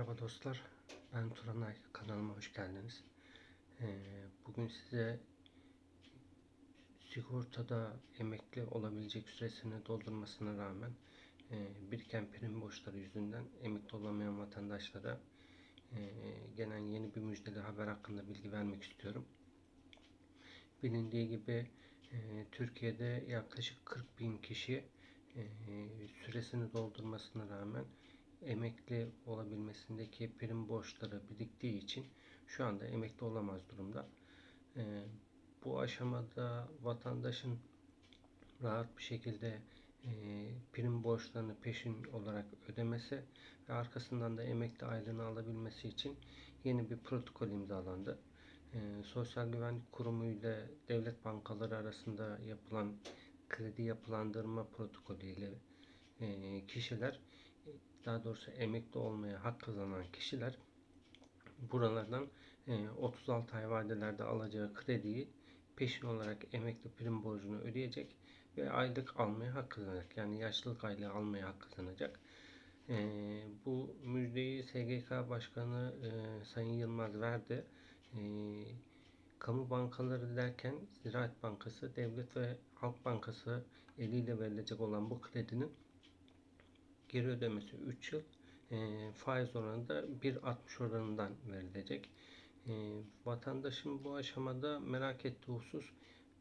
Merhaba dostlar, ben Turanay. Kanalıma hoş geldiniz. Ee, bugün size sigortada emekli olabilecek süresini doldurmasına rağmen e, biriken prim borçları yüzünden emekli olamayan vatandaşlara e, gelen yeni bir müjdeli haber hakkında bilgi vermek istiyorum. Bilindiği gibi e, Türkiye'de yaklaşık 40 bin kişi süresini doldurmasına rağmen emekli olabilmesindeki prim borçları biriktiği için şu anda emekli olamaz durumda. E, bu aşamada vatandaşın rahat bir şekilde e, prim borçlarını peşin olarak ödemesi ve arkasından da emekli aylığını alabilmesi için yeni bir protokol imzalandı. E, Sosyal Güvenlik Kurumu ile devlet bankaları arasında yapılan kredi yapılandırma protokolü ile e, kişiler daha doğrusu emekli olmaya hak kazanan kişiler buralardan 36 ay vadelerde alacağı krediyi peşin olarak emekli prim borcunu ödeyecek ve aylık almaya hak kazanacak. Yani yaşlılık aylığı almaya hak kazanacak. bu müjdeyi SGK Başkanı Sayın Yılmaz verdi. kamu bankaları derken Ziraat Bankası, Devlet ve Halk Bankası eliyle verilecek olan bu kredinin geri ödemesi 3 yıl e, faiz oranı da 1.60 oranından verilecek. E, vatandaşın bu aşamada merak ettiği husus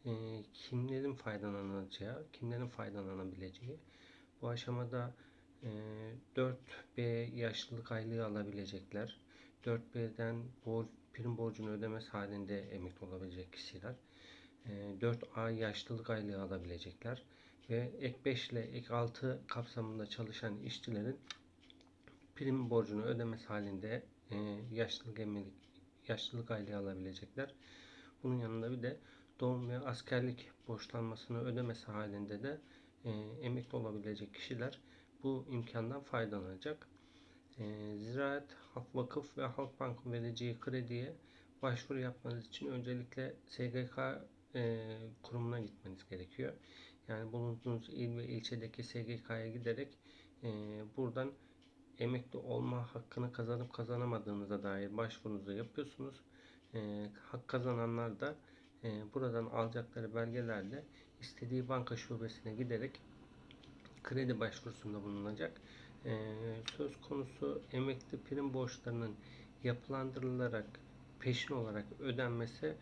e, kimlerin faydalanacağı, kimlerin faydalanabileceği. Bu aşamada e, 4B yaşlılık aylığı alabilecekler. 4B'den borç, prim borcunu ödemesi halinde emekli olabilecek kişiler. 4A yaşlılık aylığı alabilecekler ve ek 5 ile ek 6 kapsamında çalışan işçilerin prim borcunu ödemesi halinde e, yaşlılık emelik, yaşlılık aylığı alabilecekler. Bunun yanında bir de doğum ve askerlik borçlanmasını ödemesi halinde de e, emekli olabilecek kişiler bu imkandan faydalanacak. E, Ziraat, Halk Vakıf ve Halkbank vereceği krediye başvuru yapmanız için öncelikle SGK e, kurumuna gitmeniz gerekiyor. Yani bulunduğunuz il ve ilçedeki SGK'ya giderek e, buradan emekli olma hakkını kazanıp kazanamadığınıza dair başvurunuzu yapıyorsunuz. E, hak kazananlar da e, buradan alacakları belgelerle istediği banka şubesine giderek kredi başvurusunda bulunacak. E, söz konusu emekli prim borçlarının yapılandırılarak peşin olarak ödenmesi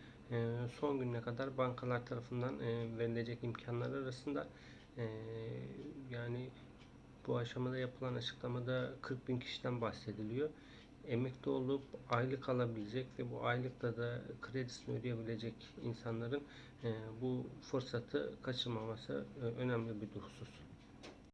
son gününe kadar bankalar tarafından e, verilecek imkanlar arasında e, yani bu aşamada yapılan açıklamada 40 bin kişiden bahsediliyor. Emekli olup aylık alabilecek ve bu aylıkta da kredisini ödeyebilecek insanların bu fırsatı kaçırmaması önemli bir husus.